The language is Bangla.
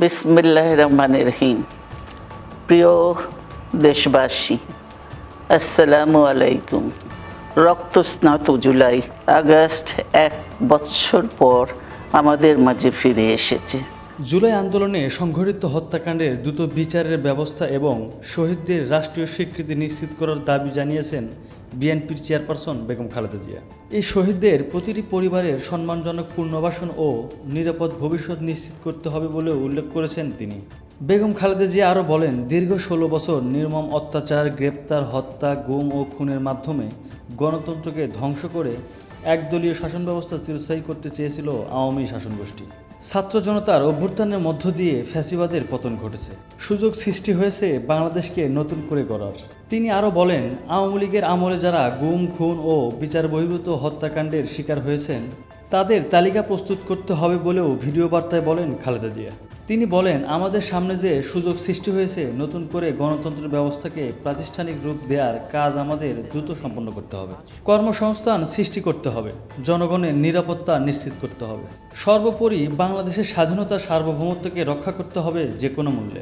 বিসমিল্লাহ রহমান রহিম। প্রিয় দেশবাসী, আসসালামু আলাইকুম। রক্তস্নাত জুলাই আগস্ট এক বছর পর আমাদের মাঝে ফিরে এসেছে। জুলাই আন্দোলনে সংঘটিত হত্যাকাণ্ডের দ্রুত বিচারের ব্যবস্থা এবং শহীদদের রাষ্ট্রীয় স্বীকৃতি নিশ্চিত করার দাবি জানিয়েছেন বিএনপির চেয়ারপারসন বেগম খালেদা জিয়া। এই শহীদদের প্রতিটি পরিবারের সম্মানজনক পুনর্বাসন ও নিরাপদ ভবিষ্যৎ নিশ্চিত করতে হবে বলেও উল্লেখ করেছেন তিনি। বেগম খালেদা জিয়া আরও বলেন, দীর্ঘ ষোলো বছর নির্মম অত্যাচার, গ্রেপ্তার, হত্যা, গুম ও খুনের মাধ্যমে গণতন্ত্রকে ধ্বংস করে একদলীয় শাসন ব্যবস্থা চিরস্থায়ী করতে চেয়েছিল আওয়ামী শাসন গোষ্ঠী ছাত্র জনতার অভ্যুত্থানের মধ্য দিয়ে ফ্যাসিবাদের পতন ঘটেছে। সুযোগ সৃষ্টি হয়েছে বাংলাদেশকে নতুন করে গড়ার। তিনি আরও বলেন, আওয়ামী লীগের আমলে যারা গুম, খুন ও বিচার বহির্ভূত হত্যাকাণ্ডের শিকার হয়েছেন, তাদের তালিকা প্রস্তুত করতে হবে বলেও ভিডিও বার্তায় বলেন খালেদা জিয়া। তিনি বলেন, আমাদের সামনে যে সুযোগ সৃষ্টি হয়েছে, নতুন করে গণতন্ত্র ব্যবস্থাকে প্রাতিষ্ঠানিক রূপ দেওয়ার কাজ আমাদের দ্রুত সম্পন্ন করতে হবে। কর্মসংস্থান সৃষ্টি করতে হবে, জনগণের নিরাপত্তা নিশ্চিত করতে হবে। সর্বোপরি বাংলাদেশের স্বাধীনতা সার্বভৌমত্বকে রক্ষা করতে হবে যে কোনো মূল্যে।